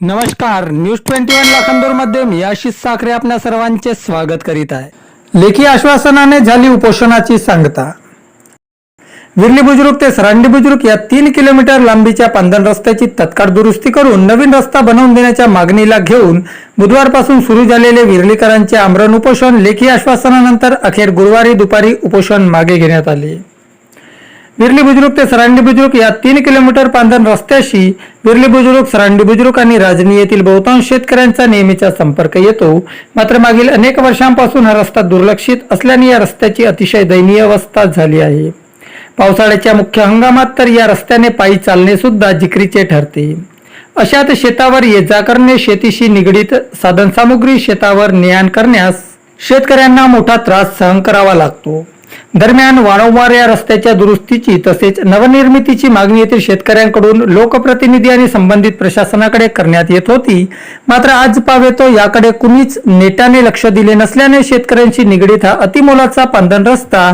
नमस्कार news twenty one लाखांदूरमध्ये मी आशिष साखरे आपल्या सर्वांचे स्वागत करीत आहे. लेखी आश्वासनाने झाली उपोषणाची सांगता. विर्ली बुजुर्ग ते सरांडी बुजुर्ग या तीन किलोमीटर लांबीच्या पांदन रस्त्याची तत्काळ दुरुस्ती करून नवीन रस्ता बनवून देण्याच्या मागणीला घेऊन बुधवारपासून सुरू झालेले विर्लीकरांचे आमरण उपोषण लेखी आश्वासनानंतर अखेर गुरुवारी दुपारी उपोषण मागे घेण्यात आले. विरली बुजुर्ग ते सरांडी बुजुर्ग या तीन किलोमीटर पांधन रस्त्याशी विरली बुजुर्ग सरांडी बुजुर्ग आणि राजनी येथील बहुतांश शेतकऱ्यांचा नेहमीचा संपर्क येतो. मात्र मागील अनेक वर्षांपासून हा रस्ता दुर्लक्षित असल्याने या रस्त्याची अतिशय दयनीय अवस्था झाली आहे. पावसाळ्याच्या मुख्य हंगामात तर या रस्त्याने पायी चालणे सुद्धा जिकरीचे ठरते. अशात शेतावर ये जा करणे शेतीशी निगडीत साधनसामुग्री शेतावर ने आण करण्यास शेतकऱ्यांना मोठा त्रास सहन करावा लागतो. दरम्यान वारंवार या रस्त्याच्या दुरुस्तीची तसेच नवनिर्मितीची मागणी येथील शेतकऱ्यांकडून लोकप्रतिनिधी आणि संबंधित प्रशासनाकडे करण्यात येत होती. मात्र आज पावेतो याकडे कुणीच नेटाने लक्ष दिले नसल्याने शेतकऱ्यांशी निगडीत हा अतिमोलाचा पांधन रस्ता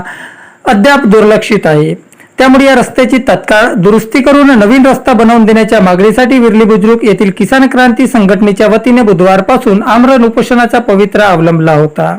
अद्याप दुर्लक्षित आहे. त्यामुळे या रस्त्याची तत्काळ दुरुस्ती करून नवीन रस्ता बनवून देण्याच्या मागणीसाठी विरली बुद्रुक येथील किसान क्रांती संघटनेच्या वतीने बुधवारपासून आमरण उपोषणाचा पवित्रा अवलंबला होता.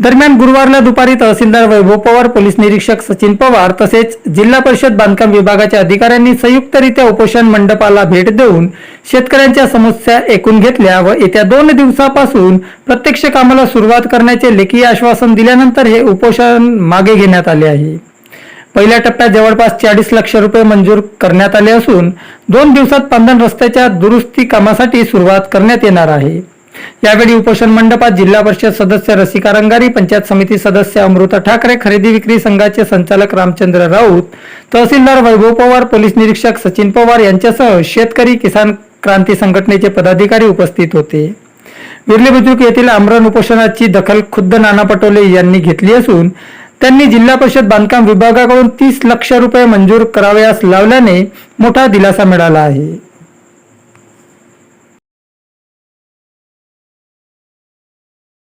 दरम्यान गुरुवारला दुपारी तहसीलदार वैभव पवार पोलीस निरीक्षक सचिन पवार तसेच जिल्हा परिषद बांधकाम विभागाच्या अधिकाऱ्यांनी संयुक्तरित्या उपोषण मंडपाला भेट देऊन शेतकऱ्यांच्या समस्या ऐकून घेतल्या व येत्या दोन दिवसापासून प्रत्यक्ष कामाला सुरुवात करण्याचे लेखी आश्वासन दिल्यानंतर हे उपोषण मागे घेण्यात आले आहे. पहिल्या टप्प्यात जवळपास चाळीस लक्ष रुपये मंजूर करण्यात आले असून दोन दिवसात पांधन रस्त्याच्या दुरुस्ती कामासाठी सुरुवात करण्यात येणार आहे. यावेळी उपोषण मंडपात जिल्हा परिषद सदस्य रसिका रंगारी पंचायत समिती सदस्य अमृता ठाकरे खरेदी विक्री संघाचे संचालक रामचंद्र राऊत तहसीलदार वैभव पवार पोलीस निरीक्षक सचिन पवार यांच्यासह शेतकरी किसान क्रांती संघटनेचे पदाधिकारी उपस्थित होते. विर्ले बुद्रुक येथील आमरण उपोषणाची दखल खुद्द नाना पटोले यांनी घेतली असून त्यांनी जिल्हा परिषद बांधकाम विभागाकडून तीस लक्ष रुपये मंजूर करावयास लावल्याने मोठा दिलासा मिळाला आहे.